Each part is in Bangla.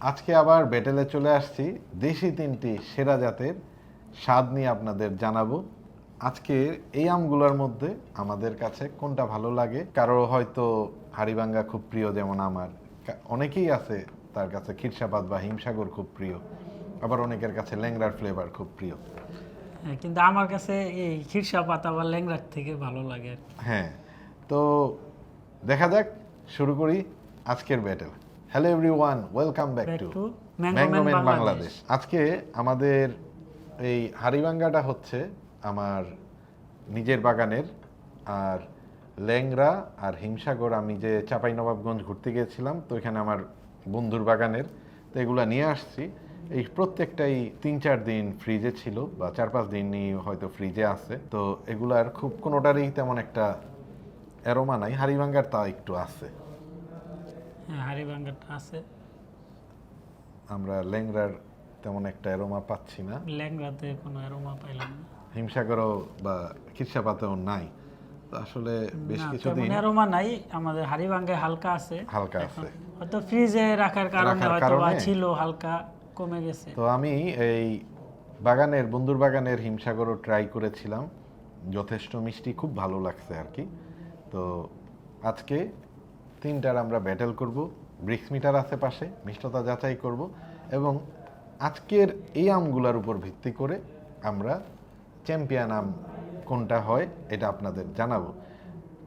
আজকে আবার বেটেলে চলে আসছি। দেশি তিনটি সেরা জাতের স্বাদ নিয়ে আপনাদের জানাব। আজকে এই আমগুলোর মধ্যে আমাদের কাছে কোনটা ভালো লাগে? কারও হয়তো হাড়িভাঙ্গা খুব প্রিয় যেমন আমার। অনেকেই আছে তার কাছে খিরসাপাত বা হিমসাগর খুব প্রিয়। আবার অনেকের কাছে ল্যাংড়ার ফ্লেভার খুব প্রিয়। হ্যাঁ, কিন্তু আমার কাছে এই খিরসা পাতা বা ল্যাংড়ার থেকে ভালো লাগে হ্যাঁ তো দেখা যাক শুরু করি আজকের battle hello everyone welcome back to to Mango mango Man man Bangladesh. আজকে আমাদের এই হাড়িভাঙ্গাটা হচ্ছে আমার নিজের বাগানের আর ল্যাংরা আর হিমসাগর। আমি যে চাপাই নবাবগঞ্জ ঘুরতে গিয়েছিলাম তো এখানে আমার বন্ধুর বাগানের। তো এগুলা নিয়ে আসছি। এই প্রত্যেকটাই তিন চার দিন ফ্রিজে ছিল বা চার পাঁচ দিনই হয়তো ফ্রিজে আছে। তো এগুলার খুব কোনোটারই তেমন একটা অ্যারোমা নাই হাড়িভাঙ্গার তা একটু আছে। হ্যাঁ আছে। আমরা তেমন একটা অ্যারোমা পাচ্ছি না। ল্যাংড়াতে কোনো অ্যারোমা পাইলাম না। হিমসাগরও বা খিরসাপাতেও নাই। আসলে বেশ কিছুদিন অ্যারোমা নাই আমাদের হালকা আছে। হালকা আছে। হয়তো ফ্রিজে রাখার কারণে হয়তো ছিল হালকা কমে গেছে। তো আমি এই বাগানের বন্ধুর বাগানের হিমসাগরও ট্রাই করেছিলাম। যথেষ্ট মিষ্টি খুব ভালো লাগছে আর কি। তো আজকে তিনটার আমরা ব্যাটেল করব ব্রিক্স মিটার আছে পাশে, মিষ্টতা যাচাই করব এবং আজকের এই আমগুলার উপর ভিত্তি করে আমরা চ্যাম্পিয়ন আম কোনটা হয় এটা আপনাদের জানাব।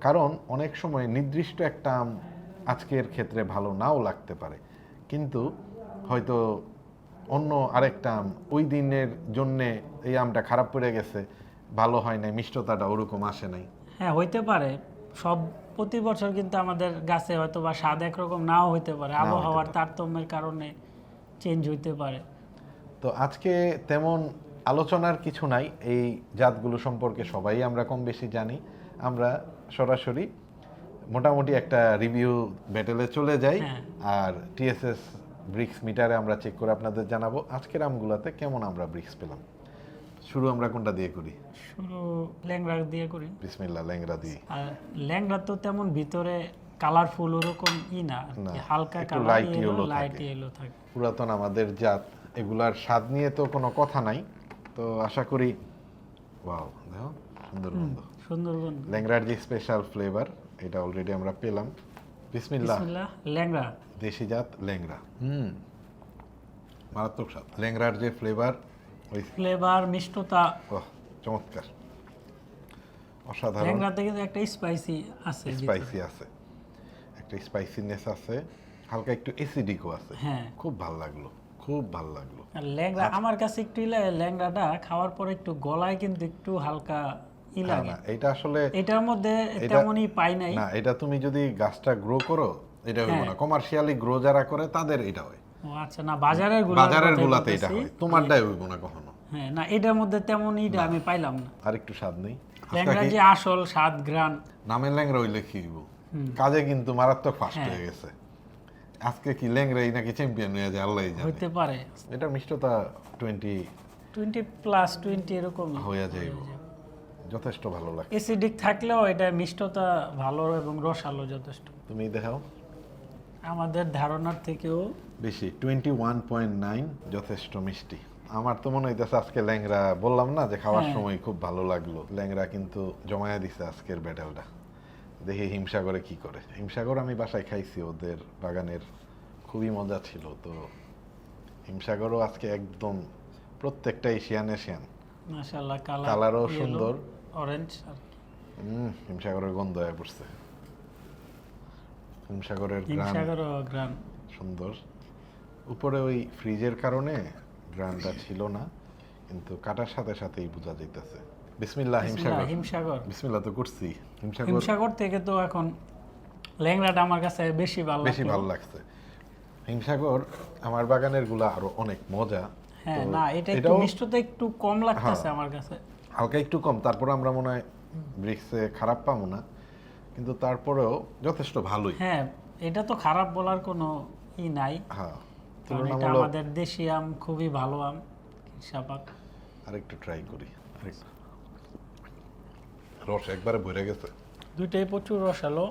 কারণ অনেক সময় নির্দিষ্ট একটা আম আজকের ক্ষেত্রে ভালো নাও লাগতে পারে, কিন্তু হয়তো অন্য আরেকটা আম ওই দিনের জন্যে এই আমটা খারাপ পড়ে গেছে, ভালো হয় নাই, মিষ্টতাটা ওরকম আসে নাই। হ্যাঁ হইতে পারে। সব প্রতি বছর কিন্তু আমাদের গাছে হয়তো বা স্বাদ একরকম নাও হইতে পারে। আবহাওয়ার তারতম্যের কারণে চেঞ্জ হইতে পারে। তো আজকে তেমন আলোচনার কিছু নাই। এই জাতগুলো সম্পর্কে সবাই আমরা কম বেশি জানি। আমরা সরাসরি মোটামুটি একটা রিভিউ ব্যাটেলে চলে যাই। হ্যাঁ। আর টিএসএস ব্রিক্স মিটারে আমরা চেক করে আপনাদের জানাব। আজকের আমগুলোতে কেমন আমরা ব্রিক্স পেলাম? শুরু আমরা কোনটা দিয়ে করি? শুরু ল্যাংড়া দিয়ে করি। বিসমিল্লা ল্যাংরা দিয়ে। আর ল্যাংড়া তো তেমন ভিতরে কালারফুল ওরকম ই না। হালকা কালার লাইট ইয়েলো থাকে। পুরাতন আমাদের জাত এগুলার স্বাদ নিয়ে তো কোনো কথা নাই। তো আশা করি ওয়াও দেখো সুন্দর গন্ধ। সুন্দরবন ল্যাংরার যে স্পেশাল ফ্লেভার এটা অলরেডি আমরা পেলাম। বিসমিল্লাহ। বিসমিল্লাহ ল্যাংড়া। দেশি জাত ল্যাংরা হুম। মারাত্মক স্বাদ। ল্যাংড়ার যে ফ্লেভার ওই ফ্লেভার মিষ্টতা। চমৎকার। অসাধারণ। ল্যাংড়াতে কিন্তু একটা স্পাইসি আছে স্পাইসি আছে। একটা স্পাইসিনেস আছে হালকা একটু অ্যাসিডিকও আছে। হ্যাঁ। খুব ভালো লাগল খুব ভালো লাগল। ল্যাংড়া আমার কাছে একটু ল্যাংড়াটা খাওয়ার পরে একটু গলায় কিন্তু একটু হালকা ই লাগে। এটা আসলে এটার মধ্যে এটা- তেমনই পাই নাই। না এটা তুমি যদি গাছটা গ্রো করো এটা হইব হ্যাঁ। না। কমার্শিয়ালি গ্রো যারা করে তাদের এটা হয়। ও আচ্ছা না বাজারেরগুলো বাজারের গুলাতে এটা হয়। তোমারটাই হইব না কখনো? হ্যাঁ না এটার মধ্যে তেমন ইটা আমি পাইলাম না। আর একটু স্বাদ নেই। ল্যাংড়া যে আসল স্বাদ ঘ্রাণ। নামের ল্যাংরা হইলে কি হইব? কাজে কিন্তু মারাত্মক ফাস্ট হ্যাঁ। হয়ে গেছে। আজকে কি ল্যাংরাই নাকি চ্যাম্পিয়ন হয়ে যায় জানে। হইতে পারে। এটা মিষ্টতা টোয়েন্টি টোয়েন্টি প্লাস টোয়েন্টি এরকম হয়ে যাইব। যথেষ্ট ভালো লাগে অ্যাসিডিক থাকলেও এটা মিষ্টতা ভালো এবং রসালো যথেষ্ট। তুমি দেখাও। আমাদের ধারণার থেকেও বেশি টোয়েন্টি ওয়ান পয়েন্ট নাইন যথেষ্ট মিষ্টি। আমার তো মনে হইতেছে আজকে ল্যাংরা বললাম না যে খাওয়ার হ্যাঁ। সময় খুব ভালো লাগল। ল্যাংরা কিন্তু জমায়া দিছে আজকের ব্যাটেলটা। দেখি হিমসাগরে কি করে। হিমসাগর আমি বাসায় খাইছি ওদের বাগানের খুবই মজা ছিল। তো হিমসাগরও আজকে একদম প্রত্যেকটা এশিয়ান এশিয়ান। মাশাআল্লাহ কালারও সুন্দর। অরেঞ্জ হম হিমসাগরের গন্ধ হয়ে পড়ছে। হিমসাগরের গ্রাম সুন্দর। উপরে ওই ফ্রিজের কারণে ছিল না কিন্তু কাটার সাথে সাথেই বোঝা যাইতেছে। বিসমিল্লাহ হিমসাগর। হিমসাগর। বিসমিল্লাহ তো করছি। হিমসাগর হিমসাগর থেকে তো এখন ল্যাংড়াটা আমার কাছে বেশি ভালো বেশি ভালো লাগছে। হিমসাগর আমার বাগানেরগুলা আরও অনেক মজা। হ্যাঁ না এটা একটু হ্যাঁ। মিষ্টতা একটু কম লাগতেছে আমার কাছে। হালকা একটু কম তারপর আমরা মনে হয় ব্রিক্সে খারাপ পাবো না। কিন্তু তারপরেও যথেষ্ট ভালোই। হ্যাঁ এটা তো খারাপ বলার কোনো ই নাই। হ্যাঁ কারণ এটা আমাদের দেশি আম খুবই ভালো আম সাপাক আরেকটু ট্রাই করি আরেকটু। রস একবারে ভরে গেছে। দুইটাই প্রচুর রস রসালো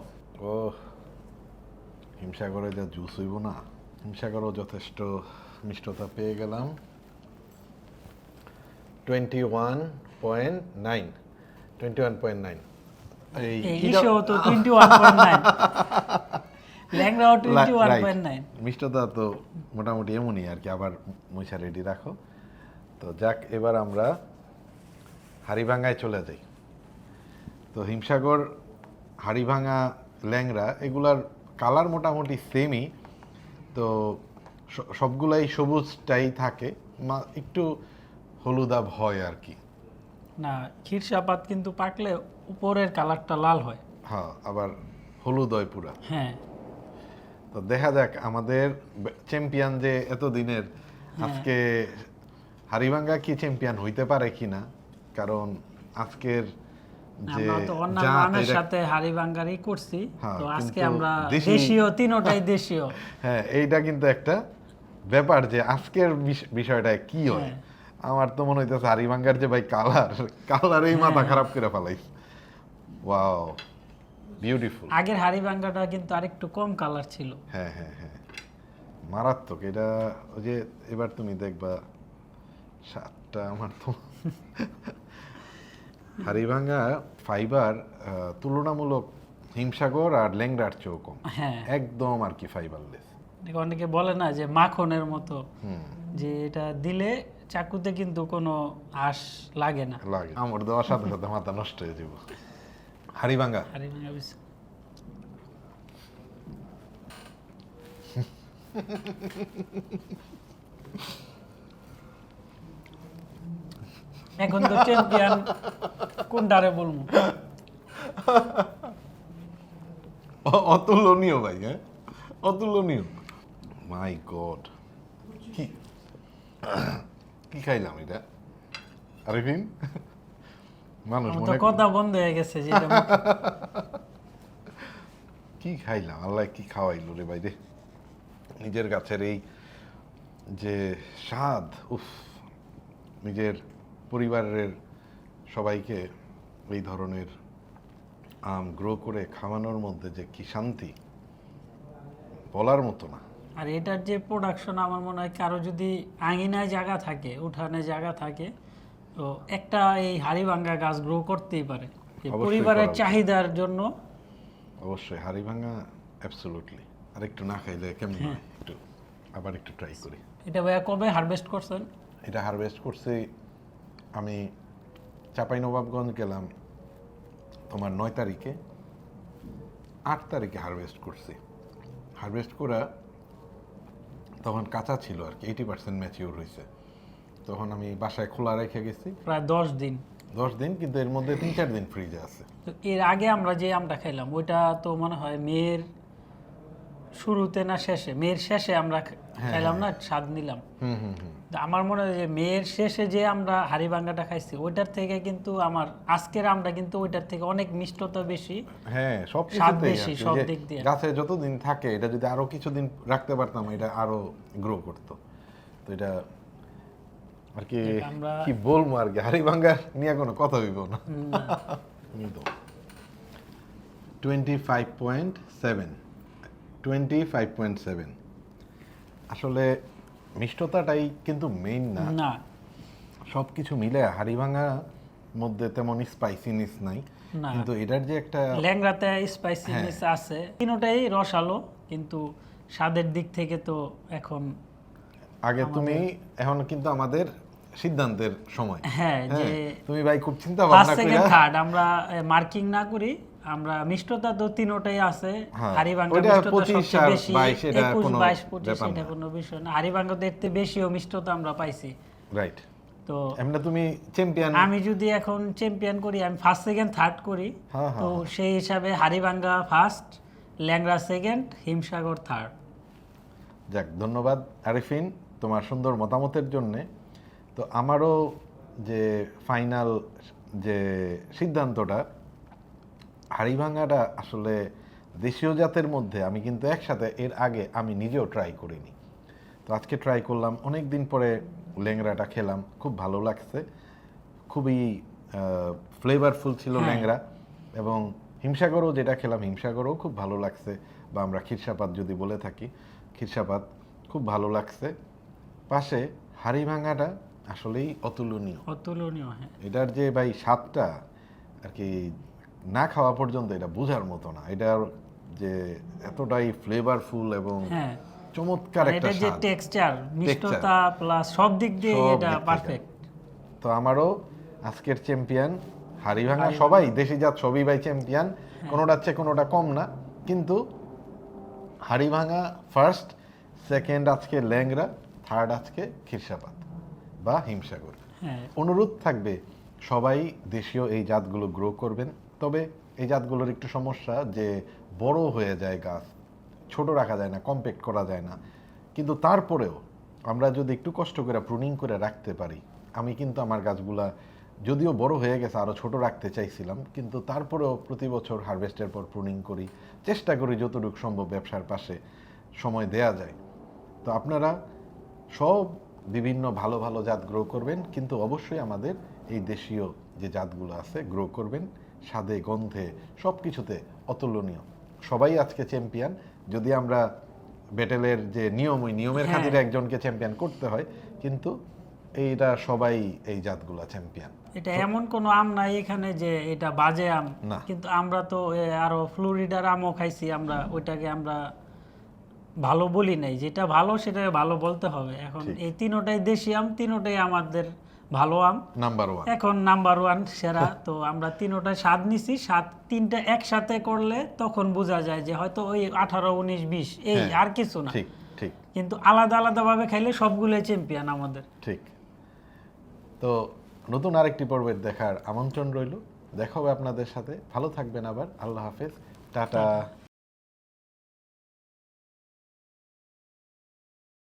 ও হিমসাগরে যা জুস হইব না হিমসাগরও যথেষ্ট মিষ্টতা পেয়ে গেলাম। Twenty one point nine twenty one point nine মিষ্টতা তো মোটামুটি এমনই আর কি আবার রেডি রাখো তো যাক এবার আমরা হাড়িভাঙ্গায় চলে যাই। তো হিমসাগর হাড়িভাঙ্গা ল্যাংরা এগুলার কালার মোটামুটি সেমই তো সবগুলাই সবুজটাই থাকে মা- একটু হলুদাভ হয় আর কি। না ক্ষীরসাপাত কিন্তু পাকলে উপরের কালারটা লাল হয়। হ্যাঁ আবার হলুদ হয় পুরা। হ্যাঁ। তো দেখা যাক আমাদের চ্যাম্পিয়ন যে এতদিনের আজকে হারিভাঙ্গা কি চ্যাম্পিয়ন হইতে পারে কিনা কারণ আজকের যে আমরা তো অন্যান্য সাথে হাড়ি করছি। হ্যাঁ, তো আজকে আমরা দেশীয় তিনোটাই দেশীয়। হ্যাঁ এইটা কিন্তু একটা ব্যাপার যে আজকের বিষয়টা কি হয়। হ্যাঁ। আমার তো মনে হইতেছে হারিভাঙ্গার যে ভাই কালার কালারেই হ্যাঁ। মাথা খারাপ করে ফেলাইছে। ওয়াও বিউটিফুল আগের হাড়ি ভাঙ্গাটা কিন্তু আরেকটু কম কালার ছিল। হ্যাঁ হ্যাঁ হ্যাঁ। মারাত্মক এটা ওই যে এবার তুমি দেখবা সাতটা আমার তো। হারিভাঙ্গা ফাইবার তুলনামূলক হিমসাগর আর ল্যাংড়ার চেয়েও কম। হ্যাঁ। একদম আর কি ফাইবারলেস অনেকে বলে না যে মাখনের মতো যে এটা দিলে চাকুতে কিন্তু কোনো আঁশ লাগে না। লাগে আমার দেওয়ার সাথে সাথে মাথা নষ্ট হয়ে যাব। হারিভাঙ্গা হাড়ি ভাঙ্গা বেশি। এখন তো চ্যাম্পিয়ন কোনটারে বলব? অ- অতুলনীয় ভাই হ্যাঁ? অতুলনীয়। মাই গড কি? কি খাইলাম এটা? আরিফিন? মানুষ মনে কথা বন্ধ হয়ে গেছে যে কি খাইলাম? আল্লাহ কি খাওয়াইলো রে ভাই রে? নিজের গাছের এই যে স্বাদ উফ নিজের পরিবারের সবাইকে এই ধরনের আম গ্রো করে খাওয়ানোর মধ্যে যে কি শান্তি বলার মতো না। আর এটার যে প্রোডাকশন আমার মনে হয় কারও যদি আঙিনায় জায়গা থাকে উঠানে জায়গা থাকে তো একটা এই হাড়িভাঙ্গা গাছ গ্রো করতেই পারে। পরিবারের চাহিদার জন্য। অবশ্যই হাড়ি ভাঙা অ্যাবসলুটলি আর একটু না খাইলে কেমন হয়? একটু আবার একটু ট্রাই করি। এটা ভাইয়া কবে হারভেস্ট করছেন? এটা হারভেস্ট করছি আমি চাঁপাইনবাবগঞ্জ গেলাম তোমার নয় তারিখে। আট তারিখে হারভেস্ট করছি। হারভেস্ট করা তখন কাঁচা ছিল আর কি এইটি পার্সেন্ট ম্যাচিওর হয়েছে তখন আমি বাসায় খোলা রেখে গেছি। প্রায় দশ দিন। দশ দিন কিন্তু এর মধ্যে তিন চার দিন ফ্রিজে আছে। তো এর আগে আমরা যে আমটা খাইলাম ওইটা তো মনে হয় মেয়ের শুরুতে না শেষে? মেয়ের শেষে আমরা খাইলাম না স্বাদ নিলাম। আমার মনে হয় যে মেয়ের শেষে যে আমরা হাড়িভাঙ্গাটা খাইছি ওইটার থেকে কিন্তু আমার আজকের আমটা কিন্তু ওইটার থেকে অনেক মিষ্টতা বেশি হ্যাঁ সব স্বাদ বেশি, সব দিক দিয়ে। গাছে যতদিন থাকে এটা যদি আরও কিছুদিন রাখতে পারতাম এটা আরও গ্রো করতো। তো এটা আর কি কি বলব আর কি? হাড়ি ভাঙ্গা নিয়ে কোনো কথা হইব না। Twenty five point seven twenty five point seven আসলে মিষ্টতাটাই কিন্তু মেইন না। না। সব কিছু মিলে হাড়ি ভাঙা মধ্যে তেমন স্পাইসিনেস নাই। কিন্তু এটার যে একটা ল্যাংড়াতে স্পাইসিনেস হ্যাঁ। আছে। তিনোটাই রসালো কিন্তু স্বাদের দিক থেকে তো এখন আগে তুমি এখন কিন্তু আমাদের সিদ্ধান্তের সময়। হ্যাঁ যে তুমি ভাই খুব চিন্তা ভাবনা করে থার্ড আমরা মার্কিং না করি আমরা মিষ্টতা তো তিনোটাই আছে হ্যাঁ, হাড়িভাঙ্গা মিষ্টতা সবচেয়ে বেশি 22 এটা একুশ কোনো বাইশ পঁচিশ ব্যাপার এটা কোনো বিষয় না। হাড়িভাঙ্গাতে এর থেকে বেশিও মিষ্টতা আমরা পাইছি। রাইট তো এমনি তুমি চ্যাম্পিয়ন আমি যদি এখন চ্যাম্পিয়ন করি আমি ফার্স্ট সেকেন্ড থার্ড করি হ্যাঁ, তো হ্যাঁ, সেই হিসাবে Haribhanga first Langra second Himsagar third যাক ধন্যবাদ আরিফিন তোমার সুন্দর মতামতের জন্য। তো আমারও যে ফাইনাল যে সিদ্ধান্তটা হাড়ি ভাঙাটা আসলে দেশীয় জাতের মধ্যে আমি কিন্তু একসাথে এর আগে আমি নিজেও ট্রাই করিনি। তো আজকে ট্রাই করলাম অনেক দিন পরে ল্যাংড়াটা খেলাম খুব ভালো লাগছে। খুবই ফ্লেভারফুল ছিল হ্যাঁ। ল্যাংড়া এবং হিমসাগরও যেটা খেলাম হিমসাগরও খুব ভালো লাগছে বা আমরা ক্ষীরসাপাত যদি বলে থাকি ক্ষীরসাপাত খুব ভালো লাগছে। পাশে হাড়ি ভাঙাটা আসলেই অতুলনীয়। অতুলনীয় হ্যাঁ। এটার যে ভাই স্বাদটা আর কি না খাওয়া পর্যন্ত এটা বোঝার মতো না। এটার যে এতটাই ফ্লেভারফুল এবং হ্যাঁ। চমৎকার একটা এটার যে টেক্সচার মিষ্টতা প্লাস সব দিক দিয়ে এটা পারফেক্ট তো আমারও আজকের চ্যাম্পিয়ন হাড়িভাঙা সবাই দেশি জাত সবই ভাই চ্যাম্পিয়ন কোনোটার চেয়ে কোনোটা কম না। কিন্তু হাড়িভাঙা ফার্স্ট সেকেন্ড আজকে ল্যাংরা থার্ড আজকে খিরসাপাত। বা হিমসাগর হ্যাঁ। অনুরোধ থাকবে সবাই দেশীয় এই জাতগুলো গ্রো করবেন। তবে এই জাতগুলোর একটু সমস্যা যে বড় হয়ে যায় গাছ ছোট রাখা যায় না কম্প্যাক্ট করা যায় না। কিন্তু তারপরেও আমরা যদি একটু কষ্ট করে প্রুনিং করে রাখতে পারি আমি কিন্তু আমার গাছগুলা যদিও বড় হয়ে গেছে আরও ছোট রাখতে চাইছিলাম কিন্তু তারপরেও প্রতি বছর হারভেস্টের পর প্রুনিং করি চেষ্টা করি যতটুকু সম্ভব ব্যবসার পাশে সময় দেয়া যায়। তো আপনারা সব বিভিন্ন ভালো ভালো জাত গ্রো করবেন কিন্তু অবশ্যই আমাদের এই দেশীয় যে জাতগুলো আছে গ্রো করবেন স্বাদে গন্ধে সব কিছুতে অতুলনীয় সবাই আজকে চ্যাম্পিয়ন যদি আমরা ব্যাটেলের যে নিয়ম ওই নিয়মের হ্যাঁ। খাতিরে একজনকে চ্যাম্পিয়ন করতে হয় কিন্তু এইটা সবাই এই জাতগুলা চ্যাম্পিয়ন এটা এমন কোনো আম নাই এখানে যে এটা বাজে আম না। কিন্তু আমরা তো আরও ফ্লোরিডার আমও খাইছি আমরা ওইটাকে আমরা ভালো বলি নাই যেটা ভালো সেটা ভালো বলতে হবে। এখন এই তিনোটাই দেশি আম তিনোটাই আমাদের ভালো আম। নাম্বার ওয়ান এখন নাম্বার ওয়ান সেরা। তো আমরা তিনোটা স্বাদ নিছি স্বাদ তিনটা একসাথে করলে তখন বোঝা যায় যে হয়তো ওই আঠারো উনিশ বিশ এই হ্যাঁ, আর কিছু না। ঠিক ঠিক। কিন্তু আলাদা আলাদা ভাবে খাইলে সবগুলো চ্যাম্পিয়ন আমাদের। ঠিক। তো নতুন আরেকটি পর্বের দেখার আমন্ত্রণ রইল। দেখা হবে আপনাদের সাথে। ভালো থাকবেন আবার। আল্লাহ হাফেজ। টাটা।